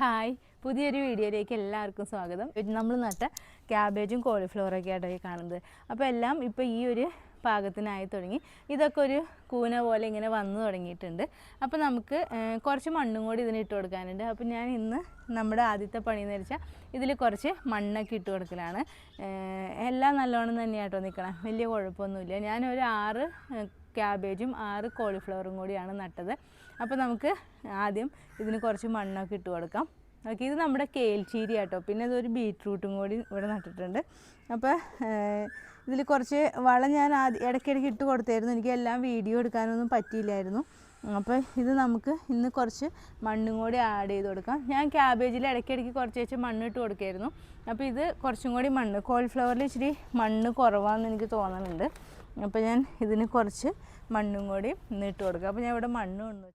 Hi. പുതിയൊരു വീഡിയോയിലേക്ക് എല്ലാവർക്കും സ്വാഗതം. നമ്മൾ നട്ട ക്യാബേജും കോളിഫ്ലവറൊക്കെ ആയിട്ടൊക്കെ കാണുന്നത്. അപ്പോൾ എല്ലാം ഇപ്പോൾ ഈ ഒരു പാകത്തിനായി തുടങ്ങി. ഇതൊക്കെ ഒരു കൂന പോലെ ഇങ്ങനെ വന്നു തുടങ്ങിയിട്ടുണ്ട്. അപ്പോൾ നമുക്ക് കുറച്ച് മണ്ണും കൂടി ഇതിന് ഇട്ട് കൊടുക്കാനുണ്ട്. അപ്പോൾ ഞാൻ ഇന്ന് നമ്മുടെ ആദ്യത്തെ പണി എന്ന് വെച്ചാൽ ഇതിൽ കുറച്ച് മണ്ണൊക്കെ ഇട്ട് കൊടുക്കലാണ്. എല്ലാം നല്ലോണം തന്നെയാട്ടോ നിൽക്കണം വലിയ കുഴപ്പമൊന്നുമില്ല. ഞാനൊരു ആറ് ക്യാബേജും ആറ് കോളിഫ്ലവറും കൂടിയാണ് നട്ടത്. അപ്പോൾ നമുക്ക് ആദ്യം ഇതിന് കുറച്ച് മണ്ണൊക്കെ ഇട്ട് കൊടുക്കാം. ഓക്കെ ഇത് നമ്മുടെ കേൽച്ചീരി ആട്ടോ. പിന്നെ ഇതൊരു ബീറ്റ്റൂട്ടും കൂടി ഇവിടെ നട്ടിട്ടുണ്ട്. അപ്പോൾ ഇതിൽ കുറച്ച് വളം ഞാൻ ആദ്യം ഇടയ്ക്കിടയ്ക്ക് ഇട്ട് കൊടുത്തായിരുന്നു. എനിക്ക് എല്ലാം വീഡിയോ എടുക്കാനൊന്നും പറ്റിയില്ലായിരുന്നു. അപ്പോൾ ഇത് നമുക്ക് ഇന്ന് കുറച്ച് മണ്ണും കൂടി ആഡ് ചെയ്ത് കൊടുക്കാം. ഞാൻ ക്യാബേജിൽ ഇടയ്ക്കിടയ്ക്ക് കുറച്ച് വെച്ച് മണ്ണ് ഇട്ട് കൊടുക്കായിരുന്നു. അപ്പോൾ ഇത് കുറച്ചും കൂടി മണ്ണ് കോൾഫ്ലവറിൽ ഇച്ചിരി മണ്ണ് കുറവാണെന്ന് എനിക്ക് തോന്നുന്നുണ്ട് അപ്പോൾ ഞാൻ ഇതിന് കുറച്ച് മണ്ണും കൂടി ഇന്ന് ഇട്ട് കൊടുക്കാം. അപ്പോൾ ഞാൻ ഇവിടെ മണ്ണ് കൊണ്ട്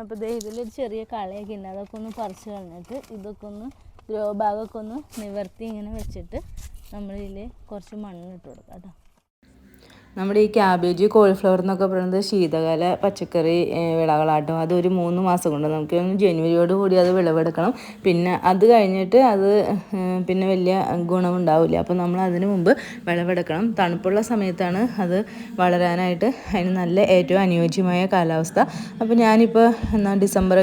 അപ്പോൾ ദേ ഇതിലൊരു ചെറിയ കളയൊക്കെ ഉണ്ട് അതൊക്കെ ഒന്ന് പറിച്ച് കളഞ്ഞിട്ട് ഇതൊക്കെ ഒന്ന് ഗ്രോ ബാഗൊക്കെ ഒന്ന് നിവർത്തി ഇങ്ങനെ വെച്ചിട്ട് നമ്മളിതിൽ കുറച്ച് മണ്ണിട്ട് കൊടുക്കാം കേട്ടോ. നമ്മുടെ ഈ ക്യാബേജ് കോളിഫ്ലവർ എന്നൊക്കെ പറയുന്നത് ശീതകാല പച്ചക്കറി വിളകളാട്ടും വിളകളാട്ടോ. അത് ഒരു മൂന്ന് മാസം കൊണ്ട് നമുക്ക് ജനുവരിയോട് കൂടി അത് വിളവെടുക്കണം. പിന്നെ അത് കഴിഞ്ഞിട്ട് അത് പിന്നെ വലിയ ഗുണമുണ്ടാവില്ല. അപ്പോൾ നമ്മൾ അതിന് മുമ്പ് വിളവെടുക്കണം. തണുപ്പുള്ള സമയത്താണ് അത് വളരാനായിട്ട് അതിന് നല്ല ഏറ്റവും അനുയോജ്യമായ കാലാവസ്ഥ. അപ്പോൾ ഞാനിപ്പോൾ എന്നാൽ ഡിസംബർ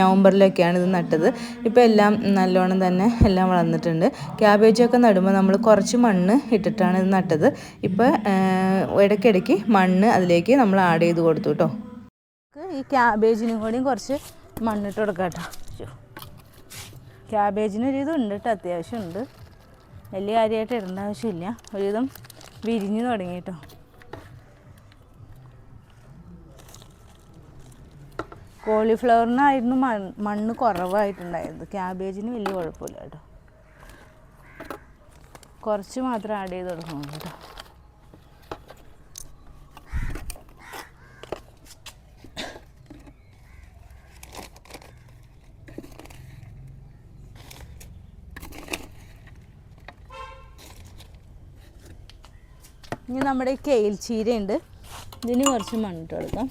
നവംബറിലൊക്കെയാണ് ഇത് നട്ടത്. ഇപ്പോൾ എല്ലാം നല്ലോണം തന്നെ എല്ലാം വളർന്നിട്ടുണ്ട്. ക്യാബേജൊക്കെ നടുമ്പോൾ നമ്മൾ കുറച്ച് മണ്ണ് ഇട്ടിട്ടാണ് ഇത് നട്ടത്. ഇപ്പോൾ ഇടയ്ക്കിടയ്ക്ക് മണ്ണ് അതിലേക്ക് നമ്മൾ ആഡ് ചെയ്ത് കൊടുത്തു കേട്ടോ ഈ ക്യാബേജിനും കൂടിയും കുറച്ച് മണ്ണിട്ട് കൊടുക്കാം കേട്ടോ. ക്യാബേജിന് ഒരു ഇതുണ്ട് കേട്ടോ അത്യാവശ്യം ഉണ്ട്. വലിയ കാര്യമായിട്ട് ഇടേണ്ട ആവശ്യമില്ല. ഒരുവിധം വിരിഞ്ഞു തുടങ്ങി കേട്ടോ കോളിഫ്ലവറിനായിരുന്നു മണ്ണ് മണ്ണ് കുറവായിട്ടുണ്ടായിരുന്നത് ക്യാബേജിന് വലിയ കുഴപ്പമില്ല കേട്ടോ കുറച്ച് മാത്രം ആഡ് ചെയ്ത് കൊടുക്കണം കേട്ടോ ഇനി നമ്മുടെ കെയിൽ ചീരയുണ്ട്. ഇതിന് കുറച്ച് മണ്ണിട്ട് കൊടുക്കാം.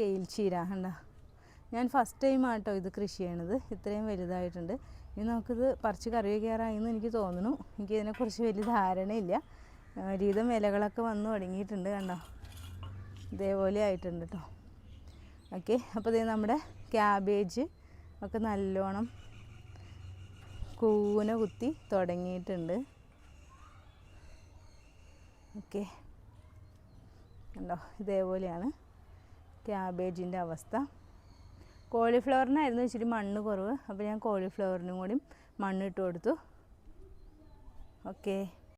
ഇവിടെ കെയിൽ ചീര കണ്ട? ഞാൻ ഫസ്റ്റ് ടൈം ആട്ടോ ഇത് കൃഷി ചെയ്യണത്. ഇത്രയും വലുതായിട്ടുണ്ട്. ഇനി നമുക്കിത് പറിച്ച് കറി വയ്ക്കാറായെന്ന് എനിക്ക് തോന്നുന്നു. എനിക്ക് ഇതിനെക്കുറിച്ച് വലിയ ധാരണയില്ല. രീതം ഒരുവിധം ഇലകളൊക്കെ വന്ന് തുടങ്ങിയിട്ടുണ്ട് കണ്ടോ? ഇതേപോലെ ആയിട്ടുണ്ട് കേട്ടോ ഓക്കെ അപ്പോൾ ഇത് നമ്മുടെ ക്യാബേജ് ഒക്കെ നല്ലോണം കൂന കുത്തി തുടങ്ങിയിട്ടുണ്ട്. ഓക്കെ. കണ്ടോ? ഇതേപോലെയാണ്. ക്യാബേജിന്റെ അവസ്ഥ. കോളിഫ്ലവറിനായിരുന്നു ഇച്ചിരി മണ്ണ് കുറവ്. അപ്പോൾ ഞാൻ കോളിഫ്ലവറിനും കൂടി മണ്ണിട്ട് കൊടുത്തു. ഓക്കെ.